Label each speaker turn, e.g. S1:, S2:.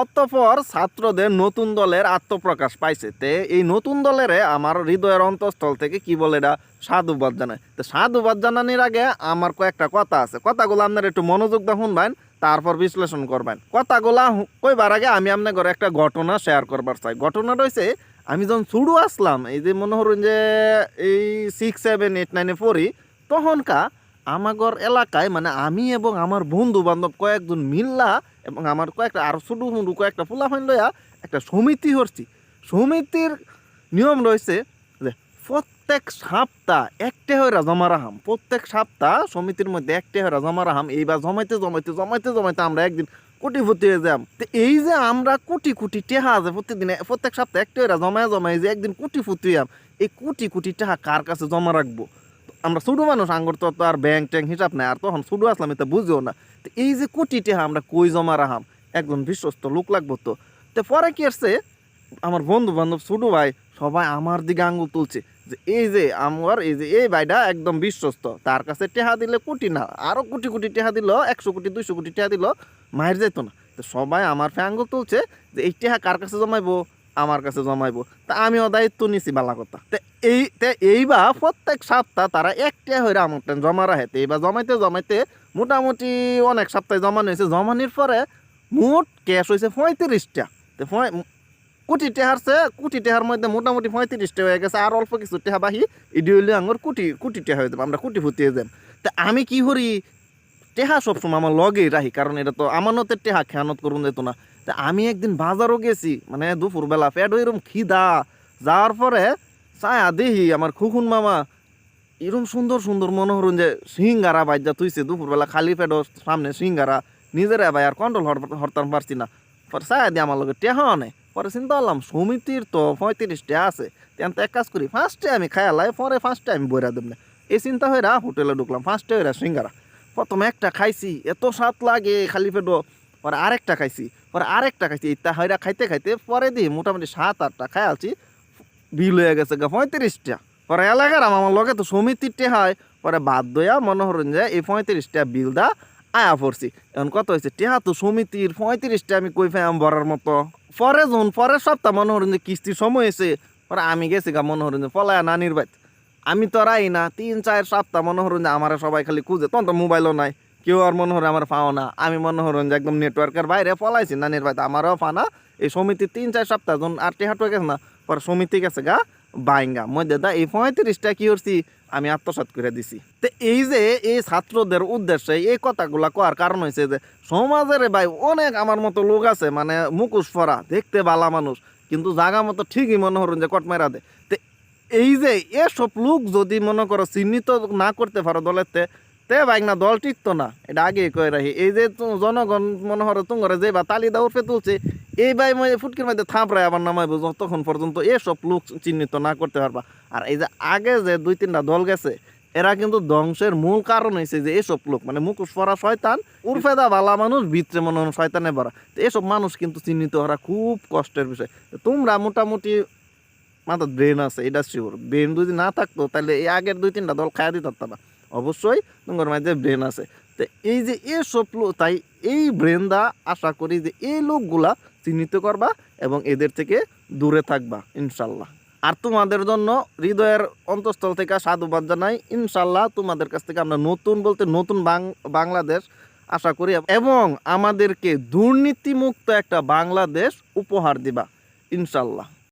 S1: অতঃপর ছাত্রদের নতুন দলের আত্মপ্রকাশ পাইছে। তে এই নতুন দলের আমার হৃদয়ের অন্তঃস্থল থেকে কি বলে এটা সাধুবাদ জানায়। তো সাধুবাদ জানানির আগে আমার কয়েকটা কথা আছে। কথাগুলো আপনার একটু মনোযোগ দিয়ে শুনবেন, তারপর বিশ্লেষণ করবেন। কথাগুলা কইবার আগে আমি আপনার ঘরে একটা ঘটনা শেয়ার করবার চাই। ঘটনা রয়েছে আমি যখন শুরু আসলাম, এই যে মনে করুন যে এই সিক্স সেভেন এইট নাইনে পড়ি তখনকা আমাগর এলাকায় মানে আমি এবং আমার বন্ধু বান্ধব কয়েকজন মিল্লা এবং আমার কয়েকটা, আরও ছোটো মুডু কয়েকটা ফুলাফাইন লইয়া একটা সমিতি হরছি। সমিতির নিয়ম রয়েছে যে প্রত্যেক সপ্তাহ একটা হইরা জমা রাহাম। প্রত্যেক সপ্তাহ সমিতির মধ্যে একটা হইরা জমা রাহাম। এইবার জমাইতে জমাইতে জমাইতে জমাইতে আমরা একদিন কোটিপতি হয়ে যাম। তো এই যে আমরা কোটি কোটি টেহা আছে প্রত্যেকদিন প্রত্যেক সপ্তাহে একটা হইরা জমায় জমাই যে একদিন কোটিপতি হইয়াম, এই কোটি কোটি টাকা কার কাছে জমা রাখব? আমরা ছোটো মানুষ, আঙ্গুর তো আর ব্যাংক ট্যাঙ্ক হিসাব নাই, আর তখন ছোটো আসলাম এটা বুঝিও না। তো এই যে কোটি টেহা আমরা কই জমা রাহাম? একজন বিশ্বস্ত লোক লাগবো তো। তো পরে কি আসছে? আমার বন্ধু বান্ধব ছোটো ভাই, সবাই আমার দিকে আঙ্গুল তুলছে যে এই যে আমার, এই যে এই ভাইটা একদম বিশ্বস্ত, তার কাছে টেহা দিলে কোটি না, আরও কোটি কোটি টেহা দিল, একশো কোটি, দুইশো কোটি টেহা দিল, মায়ের যেত না। তো সবাই আমার ফে আঙ্গুল তুলছে যে এই টেহা কার কাছে জমাইবো? আমার কাছে জমাইবো। তা আমিও দায়িত্ব নিছি বালা কথা। তো এই, তে এইবার প্রত্যেক সপ্তাহ তারা একটা হয়ে আমার টেন জমা রাখে। তো এইবার জমাইতে জমাইতে মোটামুটি অনেক সপ্তাহে জমানো হয়েছে জমানির পরে মোট ক্যাশ হয়েছে পঁয়ত্রিশটা। তো কোটি টেহারছে কোটি টেহার মধ্যে মোটামুটি পঁয়ত্রিশটা হয়ে গেছে। আর অল্প কিছু টেহা বাহি ইডি হইলে আঙুর কোটি কোটি টেহা হয়ে যাবে। আমরা কোটি ফুটিয়ে যাম তা আমি কি করি? টেহা সবসময় আমার লগেই রাখি। কারণ এটা তো আমানতের টেহা, খেয়ানত করুন যেত না। তা আমি একদিন বাজারও গেছি মানে দুপুরবেলা পেট এরম খিদা, যাওয়ার পরে চায়া দেখি আমার খুকুন মামা এরম সুন্দর সুন্দর মনে হরুন যে সিঙ্গারা বাইজা তুইছে দুপুরবেলা খালি পেট সামনে সিঙ্গারা, নিজের ভাই আর কন্ট্রোল হরতাম পারছি না। পরে চায়া দিয়ে আমার লগে টেহা পরে চিন্তা করলাম, সমিতির তো পঁয়ত্রিশটা আছে, তেন তো এক কাজ করি ফার্স্টে আমি খায়ালাই পরে ফার্স্টে আমি বইরা দেব না। এই চিন্তা হয়ে হোটেলে ঢুকলাম ফার্স্টে হয়ে সিঙ্গারা। প্রথমে একটা খাইছি, এত স্বাদ লাগে, খালি পেটো পরে আরেকটা খাইছি, পরে আরেকটা খাইছি ইত্যা হইরা খাইতে খাইতে পরে দিয়ে মোটামুটি সাত আটটা খাই আলছি বিল হয়ে গেছে গা পঁয়ত্রিশটা। পরে এলাকার আমার লগে তো সমিতিরটে হয়, পরে বাদ দইয়া মনে হরুন যে এই পঁয়ত্রিশটা বিল দা আয়া পড়ছি। এখন কত হয়েছে টেহা তো সমিতির পঁয়ত্রিশটা আমি কই ফেম ভরার মতো। পরে যখন পরের সপ্তাহ মনে হরুন যে কিস্তির সময় হয়েছে পরে আমি গেছি গা মনে হরুন যে পলায়া নানির বাইত আমি তো রাই না, তিন, চার সপ্তাহ মনে হরুন যে আমার সবাই খালি খুঁজে, তখন তো মোবাইলও নাই। কেউ আর মনে হরে আমার পাও না। আমি মনে হরুন যে একদম নেটওয়ার্কের বাইরে পলাইছি নানির বাইতে আমারও পানা এই সমিতির তিন, চার সপ্তাহ যখন আর টেহাটো গেছে না, পরে সমিতি গেছে গা, বাইঙ্গা। মধ্যে দা এই পঁয়ত্রিশটা কি করছি, আমি আত্মসাৎ করে দিছি। তো এই যে এই ছাত্রদের উদ্দেশ্যে এই কথাগুলা কোয়ার কারণ হয়েছে যে, সমাজের ভাই অনেক আমার মতো লোক আছে মানে মুখোশ ফরা দেখতে বালা মানুষ, কিন্তু জাগা মতো ঠিকই মনে হরুন যে কটমেরা দে এই যে এসব লোক যদি মনে করো চিহ্নিত না করতে পারো দলের তে বাইক না দল টিকতো না। এটা আগে কয়ে রাখি। এই যে জনগণ মনে হরো তুঙ্গরে যে বা তালি দা উঠে তুলছে, এই বাই ফুটকির মধ্যে থাপড়ায় আবার নামাইবো তখন পর্যন্ত এসব লোক চিহ্নিত না করতে পারবা। আর এই যে আগে যে দুই তিনটা দল গেছে, এরা কিন্তু ধ্বংসের মূল কারণ হয়েছে যে এসব লোক। মানে মুখোশ পরা শয়তান উর্ফেদা বালা মানুষ, ভিতরে মনে হয় শয়তানে ভরা তো এসব মানুষ কিন্তু চিহ্নিত করা খুব কষ্টের বিষয়। তোমরা মোটামুটি মাথার ব্রেন আছে, এটা শিওর ব্রেন যদি না থাকতো, তাহলে এই আগের দুই তিনটা দল খায়া দিতে পারতাম অবশ্যই তোমার মাঝে ব্রেন আছে। তো এই যে এসব লোক তাই এই ব্রেন দা আশা করি যে এই লোকগুলা চিহ্নিত করবা এবং এদের থেকে দূরে থাকবা, ইনশাল্লাহ। আর তোমাদের জন্য হৃদয়ের অন্তঃস্থল থেকে সাধুবাদ জানাই, ইনশাল্লাহ তোমাদের কাছ থেকে আমরা নতুন বলতে নতুন বাংলাদেশ আশা করি, এবং আমাদেরকে দুর্নীতিমুক্ত একটা বাংলাদেশ উপহার দিবা, ইনশাল্লাহ।